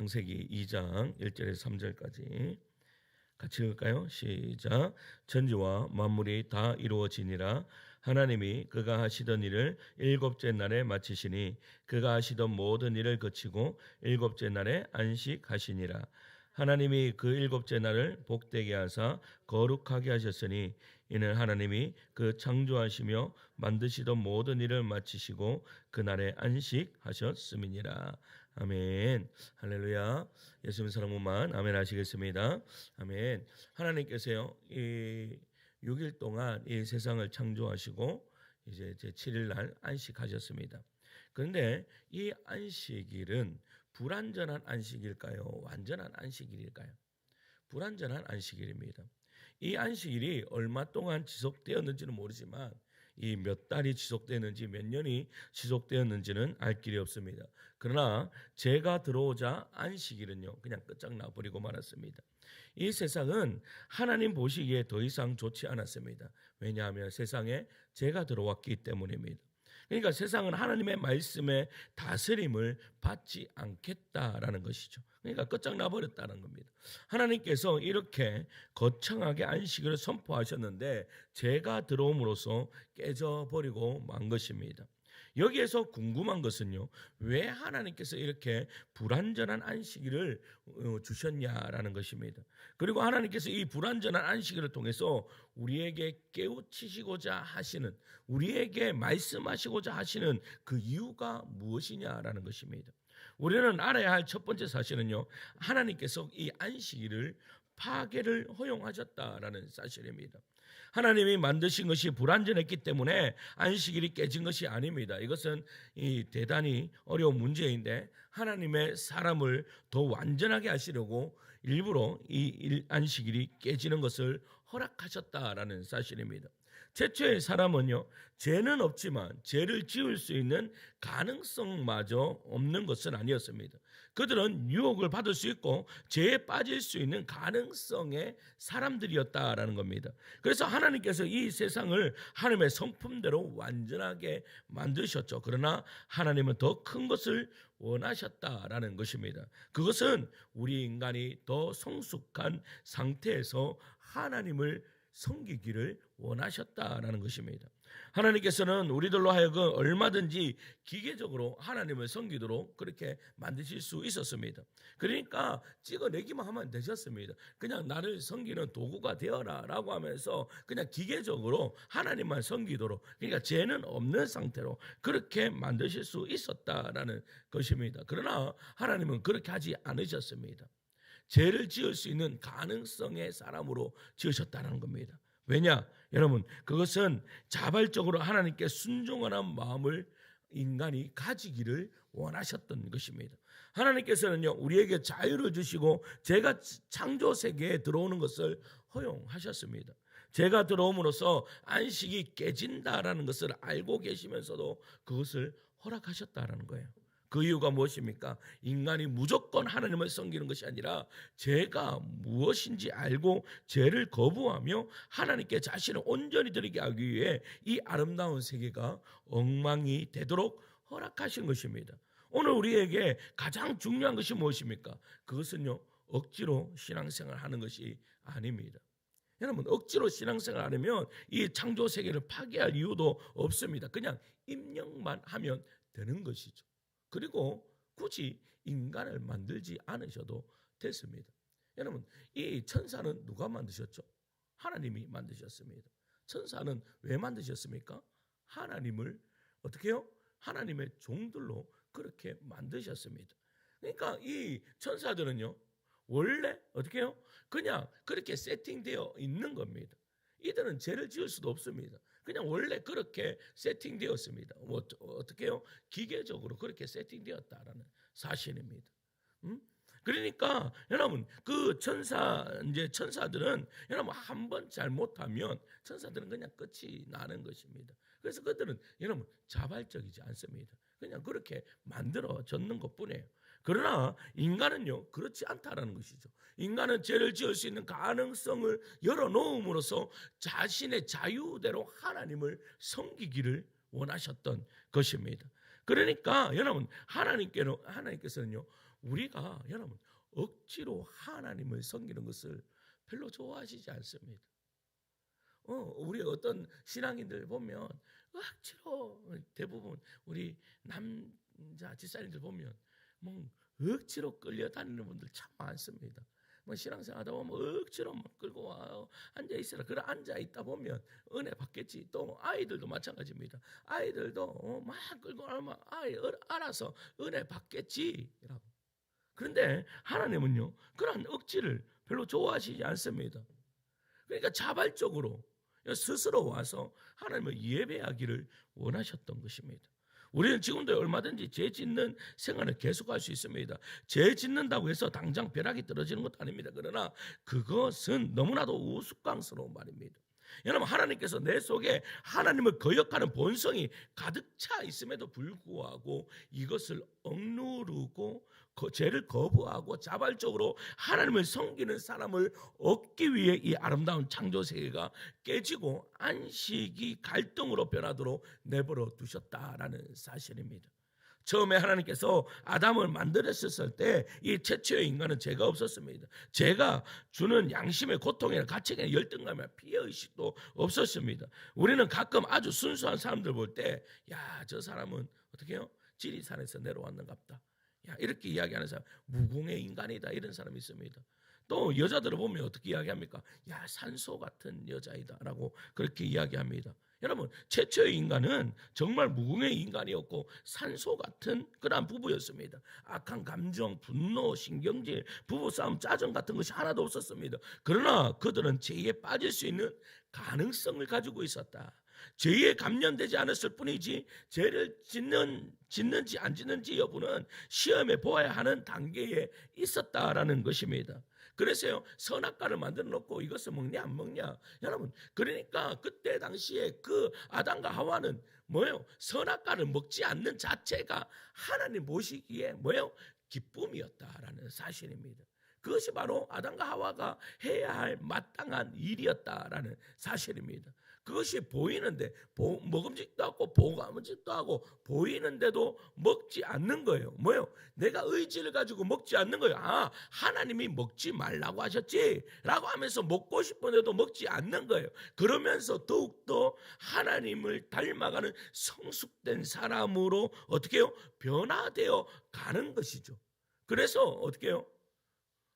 창세기 2장 1절에서 3절까지 같이 읽을까요? 시작. 천지와 만물이 다 이루어지니라 하나님이 그가 하시던 일을 일곱째 날에 마치시니 그가 하시던 모든 일을 거치고 일곱째 날에 안식하시니라 하나님이 그 일곱째 날을 복되게 하사 거룩하게 하셨으니 이는 하나님이 그 창조하시며 만드시던 모든 일을 마치시고 그날에 안식하셨음이니라. 아멘. 할렐루야. 예수님 사랑만 아멘 하시겠습니다. 아멘. 하나님께서요. 이 6일 동안 이 세상을 창조하시고 이제 제 7일 날 안식하셨습니다. 그런데 이 안식일은 불완전한 안식일까요? 완전한 안식일일까요? 불완전한 안식일입니다. 이 안식일이 얼마 동안 지속되었는지는 모르지만 이 몇 달이 지속되는지 몇 년이 지속되었는지는 알 길이 없습니다. 그러나 제가 들어오자 안식일은요 그냥 끝장나 버리고 말았습니다. 이 세상은 하나님 보시기에 더 이상 좋지 않았습니다. 왜냐하면 세상에 제가 들어왔기 때문입니다. 그러니까 세상은 하나님의 말씀에 다스림을 받지 않겠다라는 것이죠. 그러니까 끝장나 버렸다는 겁니다. 하나님께서 이렇게 거창하게 안식을 선포하셨는데 제가 들어옴으로써 깨져 버리고 만 것입니다. 여기에서 궁금한 것은요. 왜 하나님께서 이렇게 불완전한 안식일을 어, 주셨냐라는 것입니다. 그리고 하나님께서 이 불완전한 안식일을 통해서 우리에게 깨우치시고자 하시는 우리에게 말씀하시고자 하시는 그 이유가 무엇이냐라는 것입니다. 우리는 알아야 할 첫 번째 사실은요. 하나님께서 이 안식일을 파괴를 허용하셨다라는 사실입니다. 하나님이 만드신 것이 불완전했기 때문에 안식일이 깨진 것이 아닙니다. 이것은 이 대단히 어려운 문제인데 하나님의 사람을 더 완전하게 하시려고 일부러 이 안식일이 깨지는 것을 허락하셨다라는 사실입니다. 최초의 사람은요, 죄는 없지만 죄를 지을 수 있는 가능성마저 없는 것은 아니었습니다. 그들은 유혹을 받을 수 있고 죄에 빠질 수 있는 가능성의 사람들이었다라는 겁니다. 그래서 하나님께서 이 세상을 하나님의 성품대로 완전하게 만드셨죠. 그러나 하나님은 더 큰 것을 원하셨다라는 것입니다. 그것은 우리 인간이 더 성숙한 상태에서 하나님을 섬기기를 원하셨다라는 것입니다. 하나님께서는 우리들로 하여금 얼마든지 기계적으로 하나님을 섬기도록 그렇게 만드실 수 있었습니다. 그러니까 찍어내기만 하면 되셨습니다. 그냥 나를 섬기는 도구가 되어라라고 하면서 그냥 기계적으로 하나님만 섬기도록 그러니까 죄는 없는 상태로 그렇게 만드실 수 있었다라는 것입니다. 그러나 하나님은 그렇게 하지 않으셨습니다. 죄를 지을 수 있는 가능성의 사람으로 지으셨다는 겁니다. 왜냐? 여러분, 그것은 자발적으로 하나님께 순종하는 마음을 인간이 가지기를 원하셨던 것입니다. 하나님께서는요, 우리에게 자유를 주시고 제가 창조 세계에 들어오는 것을 허용하셨습니다. 제가 들어옴으로써 안식이 깨진다라는 것을 알고 계시면서도 그것을 허락하셨다라는 거예요. 그 이유가 무엇입니까? 인간이 무조건 하나님을 섬기는 것이 아니라 죄가 무엇인지 알고 죄를 거부하며 하나님께 자신을 온전히 드리게 하기 위해 이 아름다운 세계가 엉망이 되도록 허락하신 것입니다. 오늘 우리에게 가장 중요한 것이 무엇입니까? 그것은요, 억지로 신앙생활 하는 것이 아닙니다. 여러분, 억지로 신앙생활 하려면 이 창조 세계를 파괴할 이유도 없습니다. 그냥 입력만 하면 되는 것이죠. 그리고 굳이 인간을 만들지 않으셔도 됐습니다. 여러분, 이 천사는 누가 만드셨죠? 하나님이 만드셨습니다. 천사는 왜 만드셨습니까? 하나님을 어떻게 해요? 하나님의 종들로 그렇게 만드셨습니다. 그러니까 이 천사들은요, 원래 어떻게 해요? 그냥 그렇게 세팅되어 있는 겁니다. 이들은 죄를 지을 수도 없습니다. 그냥 원래 그렇게 세팅되었습니다. 뭐 어떻게요? 기계적으로 그렇게 세팅되었다라는 사실입니다. 음? 그러니까 여러분 그 천사 이제 천사들은 여러분 한 번 잘못하면 천사들은 그냥 끝이 나는 것입니다. 그래서 그들은 여러분 자발적이지 않습니다. 그냥 그렇게 만들어졌는 것뿐이에요. 그러나 인간은요 그렇지 않다라는 것이죠. 인간은 죄를 지을 수 있는 가능성을 열어놓음으로써 자신의 자유대로 하나님을 섬기기를 원하셨던 것입니다. 그러니까 여러분 하나님께는 하나님께서는요 우리가 여러분 억지로 하나님을 섬기는 것을 별로 좋아하시지 않습니다. 어, 우리 어떤 신앙인들 보면 억지로 대부분 우리 남자 집사님들 보면 뭐 억지로 끌려다니는 분들 참 많습니다. 뭐 신앙생활 하다 보면 억지로 막 끌고 와요. 앉아 있으라. 그래 앉아 있다 보면 은혜 받겠지. 또 아이들도 마찬가지입니다. 아이들도 어, 막 끌고 와면 아이 어, 알아서 은혜 받겠지라고. 그런데 하나님은요 그런 억지를 별로 좋아하시지 않습니다. 그러니까 자발적으로 스스로 와서 하나님을 예배하기를 원하셨던 것입니다. 우리는 지금도 얼마든지 죄 짓는 생활을 계속할 수 있습니다. 죄 짓는다고 해서 당장 벼락이 떨어지는 것도 아닙니다. 그러나 그것은 너무나도 우스꽝스러운 말입니다. 여러분 하나님께서 내 속에 하나님을 거역하는 본성이 가득 차 있음에도 불구하고 이것을 억누르고 죄를 거부하고 자발적으로 하나님을 섬기는 사람을 얻기 위해 이 아름다운 창조 세계가 깨지고 안식이 갈등으로 변하도록 내버려 두셨다라는 사실입니다. 처음에 하나님께서 아담을 만들었을 때 이 최초의 인간은 죄가 없었습니다. 죄가 주는 양심의 고통이나 가책이나 열등감이나 피해의식도 없었습니다. 우리는 가끔 아주 순수한 사람들 볼 때, 야, 저 사람은 어떻게 해요? 지리산에서 내려왔는갑다. 야, 이렇게 이야기하는 사람, 무공의 인간이다. 이런 사람이 있습니다. 또 여자들을 보면 어떻게 이야기합니까? 야, 산소 같은 여자이다라고 그렇게 이야기합니다. 여러분 최초의 인간은 정말 무궁의 인간이었고 산소 같은 그러한 부부였습니다. 악한 감정, 분노, 신경질, 부부싸움, 짜증 같은 것이 하나도 없었습니다. 그러나 그들은 죄에 빠질 수 있는 가능성을 가지고 있었다. 죄에 감염되지 않았을 뿐이지 죄를 짓는 짓는지 안 짓는지 여부는 시험에 보아야 하는 단계에 있었다라는 것입니다. 그래서요 선악과를 만들어 놓고 이것을 먹냐 안 먹냐 여러분 그러니까 그때 당시에 그 아담과 하와는 뭐요 선악과를 먹지 않는 자체가 하나님 보시기에 뭐요 기쁨이었다라는 사실입니다. 그것이 바로 아담과 하와가 해야 할 마땅한 일이었다라는 사실입니다. 그것이 보이는데 보, 먹음직도 하고 보감직도 하고 보이는데도 먹지 않는 거예요. 뭐요? 내가 의지를 가지고 먹지 않는 거예요. 아 하나님이 먹지 말라고 하셨지라고 하면서 먹고 싶은데도 먹지 않는 거예요. 그러면서 더욱 더 하나님을 닮아가는 성숙된 사람으로 어떻게 요 변화되어 가는 것이죠. 그래서 어떻게 요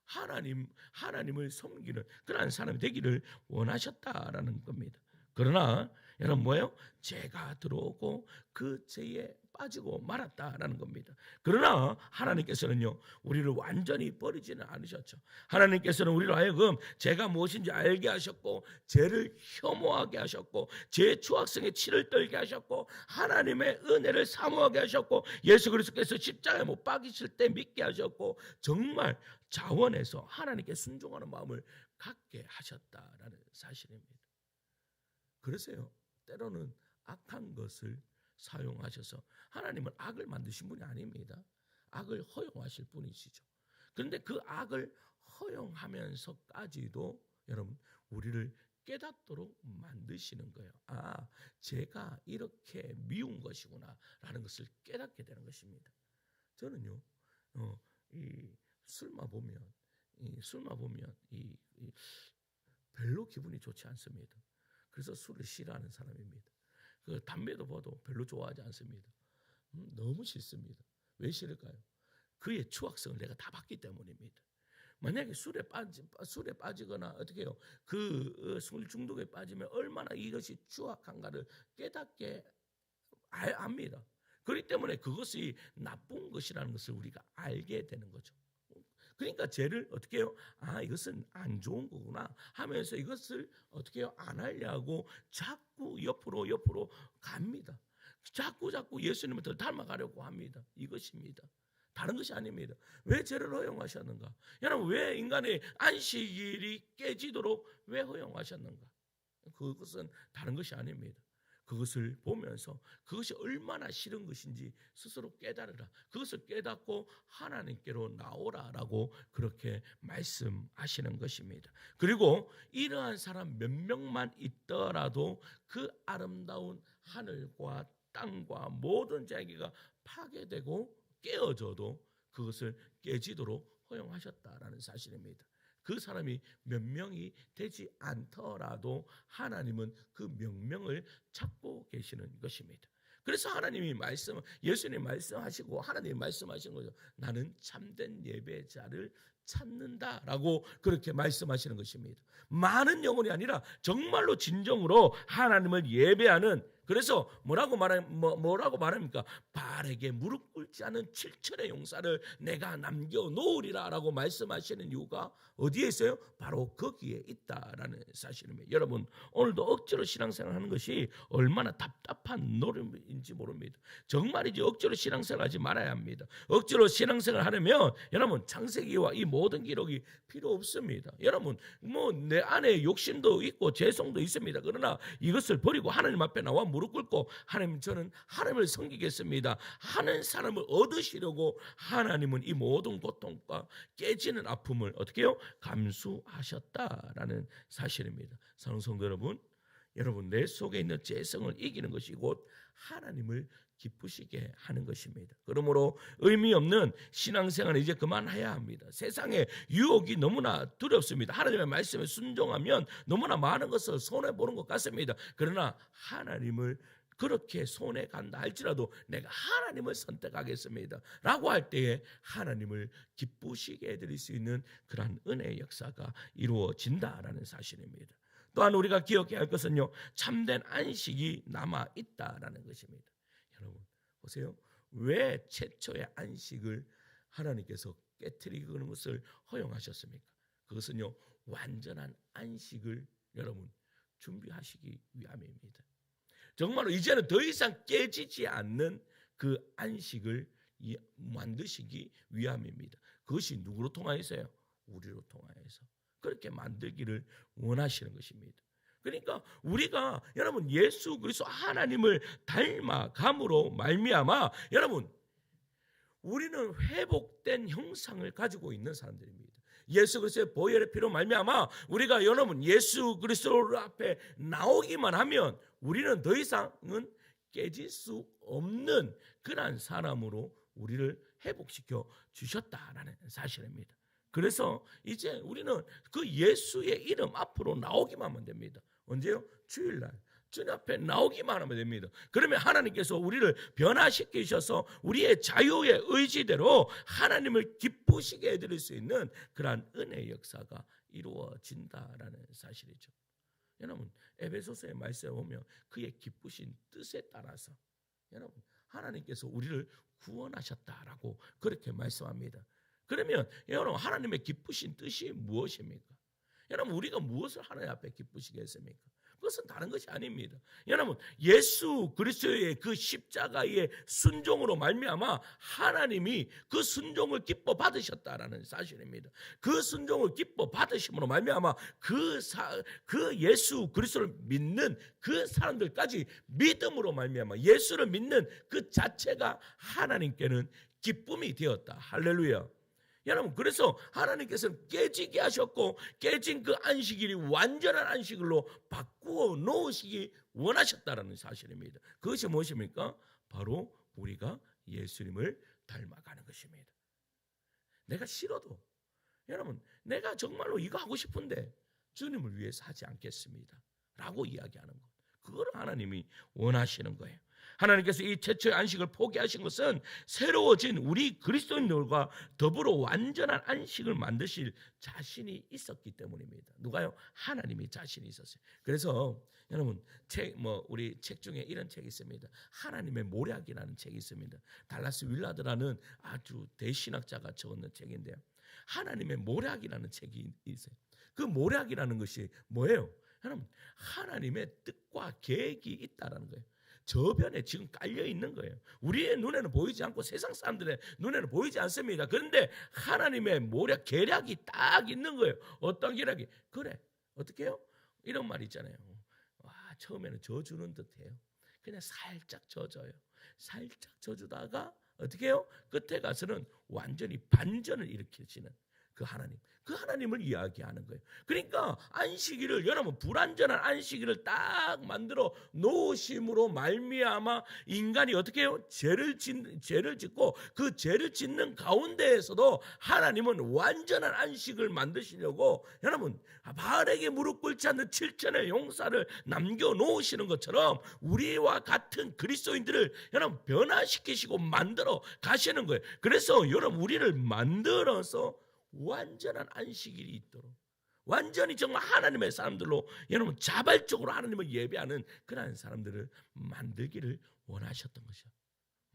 하나님 하나님을 섬기는 그러한 사람이 되기를 원하셨다라는 겁니다. 그러나 여러분 뭐예요? 죄가 들어오고 그 죄에 빠지고 말았다라는 겁니다. 그러나 하나님께서는요, 우리를 완전히 버리지는 않으셨죠. 하나님께서는 우리로 하여금 죄가 무엇인지 알게 하셨고, 죄를 혐오하게 하셨고, 죄의 추악성에 치를 떨게 하셨고, 하나님의 은혜를 사모하게 하셨고, 예수 그리스도께서 십자가에 못 박이실 때 믿게 하셨고, 정말 자원해서 하나님께 순종하는 마음을 갖게 하셨다라는 사실입니다. 그러세요. 때로는 악한 것을 사용하셔서 하나님은 악을 만드신 분이 아닙니다. 악을 허용하실 분이시죠. 그런데 그 악을 허용하면서까지도 여러분 우리를 깨닫도록 만드시는 거예요. 아, 제가 이렇게 미운 것이구나라는 것을 깨닫게 되는 것입니다. 저는요, 어, 이 술마 보면, 이 술마 보면 이, 이 별로 기분이 좋지 않습니다. 그래서 술을 싫어하는 사람입니다. 그 담배도 봐도 별로 좋아하지 않습니다. 음, 너무 싫습니다. 왜 싫을까요? 그의 추악성을 내가 다 봤기 때문입니다. 만약에 술에 빠지 술에 빠지거나 어떻게 해요? 그술 어, 중독에 빠지면 얼마나 이것이 추악한가를 깨닫게 압니다. 그렇기 때문에 그것이 나쁜 것이라는 것을 우리가 알게 되는 거죠. 그러니까 죄를 어떻게 해요? 아, 이것은 안 좋은 거구나 하면서 이것을 어떻게 해요? 안 하려고 자꾸 옆으로 옆으로 갑니다. 자꾸 자꾸 예수님을 더 닮아가려고 합니다. 이것입니다. 다른 것이 아닙니다. 왜 죄를 허용하셨는가? 여러분, 왜 인간의 안식일이 깨지도록 왜 허용하셨는가? 그것은 다른 것이 아닙니다. 그것을 보면서 그것이 얼마나 싫은 것인지 스스로 깨달으라. 그것을 깨닫고 하나님께로 나오라라고 그렇게 말씀하시는 것입니다. 그리고 이러한 사람 몇 명만 있더라도 그 아름다운 하늘과 땅과 모든 자기가 파괴되고 깨어져도 그것을 깨지도록 허용하셨다라는 사실입니다. 그 사람이 몇 명이 되지 않더라도 하나님은 그 명명을 찾고 계시는 것입니다. 그래서 하나님이 말씀, 예수님 말씀하시고 하나님이 말씀하시는 거죠. 나는 참된 예배자를 찾는다라고 그렇게 말씀하시는 것입니다. 많은 영혼이 아니라 정말로 진정으로 하나님을 예배하는 그래서 뭐라고 말하 뭐, 뭐라고 말합니까? 바르게 무릎 꿇지 않은 칠천의 용사를 내가 남겨 놓으리라라고 말씀하시는 이유가 어디에 있어요? 바로 거기에 있다라는 사실입니다. 여러분 오늘도 억지로 신앙생활하는 것이 얼마나 답답한 노름인지 모릅니다. 정말이지 억지로 신앙생활하지 말아야 합니다. 억지로 신앙생활 하려면 여러분 창세기와 이 모든 기록이 필요 없습니다. 여러분 뭐 내 안에 욕심도 있고 죄성도 있습니다. 그러나 이것을 버리고 하나님 앞에 나와 무릎 꿇고 하나님 저는 하나님을 섬기겠습니다. 하는 사람을 얻으시려고 하나님은 이 모든 고통과 깨지는 아픔을 어떻게 해요? 감수하셨다라는 사실입니다. 사랑하는 성도 여러분, 여러분 내 속에 있는 죄성을 이기는 것이 곧 하나님을 기쁘시게 하는 것입니다. 그러므로 의미 없는 신앙생활을 이제 그만해야 합니다. 세상에 유혹이 너무나 두렵습니다. 하나님의 말씀에 순종하면 너무나 많은 것을 손해 보는 것 같습니다. 그러나 하나님을 그렇게 손해 간다 할지라도 내가 하나님을 선택하겠습니다. 라고 할 때에 하나님을 기쁘시게 해드릴 수 있는 그러한 은혜의 역사가 이루어진다라는 사실입니다. 또한 우리가 기억해야 할 것은요, 참된 안식이 남아 있다라는 것입니다. 여러분, 보세요. 왜 최초의 안식을 하나님께서 깨뜨리는 것을 허용하셨습니까? 그것은요, 완전한 안식을 여러분 준비하시기 위함입니다. 정말로 이제는 더 이상 깨지지 않는 그 안식을 만드시기 위함입니다. 그것이 누구로 통하여서요? 우리로 통하여서. 그렇게 만들기를 원하시는 것입니다. 그러니까 우리가 여러분 예수 그리스도 하나님을 닮아감으로 말미암아 여러분 우리는 회복된 형상을 가지고 있는 사람들입니다. 예수 그리스도의 보혈의 피로 말미암아 우리가 여러분 예수 그리스도 앞에 나오기만 하면 우리는 더 이상은 깨질 수 없는 그러한 사람으로 우리를 회복시켜 주셨다라는 사실입니다. 그래서 이제 우리는 그 예수의 이름 앞으로 나오기만 하면 됩니다. 언제요? 주일날. 주님 앞에 나오기만 하면 됩니다. 그러면 하나님께서 우리를 변화시키셔서 우리의 자유의 의지대로 하나님을 기쁘시게 해드릴 수 있는 그러한 은혜의 역사가 이루어진다라는 사실이죠. 여러분 에베소서의 말씀에 보면 그의 기쁘신 뜻에 따라서 여러분 하나님께서 우리를 구원하셨다라고 그렇게 말씀합니다. 그러면 여러분 하나님의 기쁘신 뜻이 무엇입니까? 여러분 우리가 무엇을 하나님 앞에 기쁘시게 했습니까? 그것은 다른 것이 아닙니다. 여러분 예수 그리스도의 그 십자가의 순종으로 말미암아 하나님이 그 순종을 기뻐 받으셨다라는 사실입니다. 그 순종을 기뻐 받으심으로 말미암아 그, 사, 그 예수 그리스도를 믿는 그 사람들까지 믿음으로 말미암아 예수를 믿는 그 자체가 하나님께는 기쁨이 되었다. 할렐루야. 여러분 그래서 하나님께서는 깨지게 하셨고 깨진 그 안식일이 완전한 안식일로 바꾸어 놓으시기 원하셨다라는 사실입니다. 그것이 무엇입니까? 바로 우리가 예수님을 닮아가는 것입니다. 내가 싫어도 여러분 내가 정말로 이거 하고 싶은데 주님을 위해서 하지 않겠습니다. 라고 이야기하는 것. 그걸 하나님이 원하시는 거예요. 하나님께서 이 최초의 안식을 포기하신 것은 새로워진 우리 그리스도인들과 더불어 완전한 안식을 만드실 자신이 있었기 때문입니다. 누가요? 하나님이 자신이 있었어요. 그래서 여러분 책 뭐 우리 책 중에 이런 책이 있습니다. 하나님의 모략이라는 책이 있습니다. 달라스 윌라드라는 아주 대신학자가 적은 책인데요. 하나님의 모략이라는 책이 있어요. 그 모략이라는 것이 뭐예요? 여러분 하나님의 뜻과 계획이 있다라는 거예요. 저변에 지금 깔려 있는 거예요. 우리의 눈에는 보이지 않고 세상 사람들의 눈에는 보이지 않습니다. 그런데 하나님의 모략 계략이 딱 있는 거예요. 어떤 계략이? 그래. 어떻게 해요? 이런 말 있잖아요. 와, 처음에는 져주는 듯해요. 그냥 살짝 져줘요. 살짝 져주다가 어떻게 해요? 끝에 가서는 완전히 반전을 일으키시는 그 하나님, 그 하나님을 이야기하는 거예요. 그러니까 안식일을 여러분 불완전한 안식일을 딱 만들어 놓으심으로 말미암아 인간이 어떻게 해요? 죄를 짓 죄를 짓고 그 죄를 짓는 가운데에서도 하나님은 완전한 안식을 만드시려고 여러분 바알에게 무릎 꿇지 않는 칠천의 용사를 남겨 놓으시는 것처럼 우리와 같은 그리스도인들을 여러분 변화시키시고 만들어 가시는 거예요. 그래서 여러분 우리를 만들어서 완전한 안식일이 있도록 완전히 정말 하나님의 사람들로 여러분 자발적으로 하나님을 예배하는 그러한 사람들을 만들기를 원하셨던 것이요.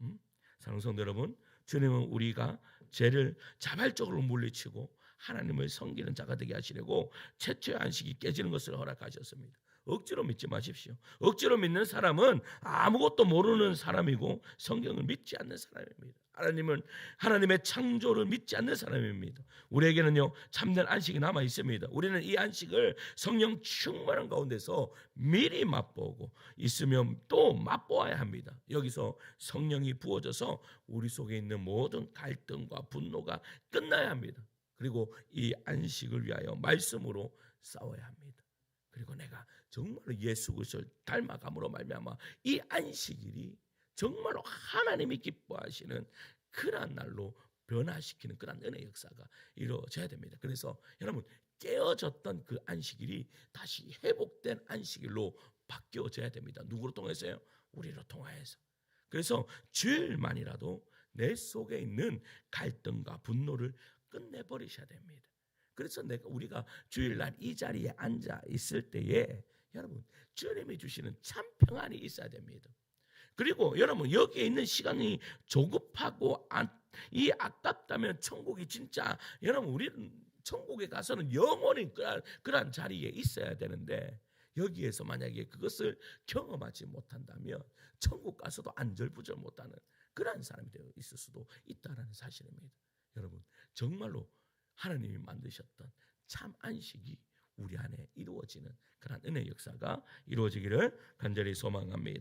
음? 사랑하는 성도 여러분, 주님은 우리가 죄를 자발적으로 물리치고 하나님을 섬기는 자가 되게 하시려고 최초의 안식이 깨지는 것을 허락하셨습니다. 억지로 믿지 마십시오. 억지로 믿는 사람은 아무것도 모르는 사람이고 성경을 믿지 않는 사람입니다. 하나님은 하나님의 창조를 믿지 않는 사람입니다. 우리에게는요 참된 안식이 남아 있습니다. 우리는 이 안식을 성령 충만한 가운데서 미리 맛보고 있으면 또 맛보아야 합니다. 여기서 성령이 부어져서 우리 속에 있는 모든 갈등과 분노가 끝나야 합니다. 그리고 이 안식을 위하여 말씀으로 싸워야 합니다. 그리고 내가 정말로 예수 그리스도를 닮아감으로 말미암아 이 안식일이 정말로 하나님이 기뻐하시는 그러한 날로 변화시키는 그러한 은혜 역사가 이루어져야 됩니다. 그래서 여러분 깨어졌던 그 안식일이 다시 회복된 안식일로 바뀌어져야 됩니다. 누구로 통해서요? 우리로 통하여서. 그래서 주일만이라도 내 속에 있는 갈등과 분노를 끝내버리셔야 됩니다. 그래서 내가 우리가 주일날 이 자리에 앉아 있을 때에 여러분 주님이 주시는 참 평안이 있어야 됩니다. 그리고 여러분 여기에 있는 시간이 조급하고 안, 이 아깝다면 천국이 진짜 여러분 우리는 천국에 가서는 영원히 그런, 그런 자리에 있어야 되는데 여기에서 만약에 그것을 경험하지 못한다면 천국 가서도 안절부절 못하는 그러한 사람이 되어 있을 수도 있다라는 사실입니다. 여러분 정말로 하나님이 만드셨던 참 안식이 우리 안에 이루어지는 그런 은혜 역사가 이루어지기를 간절히 소망합니다.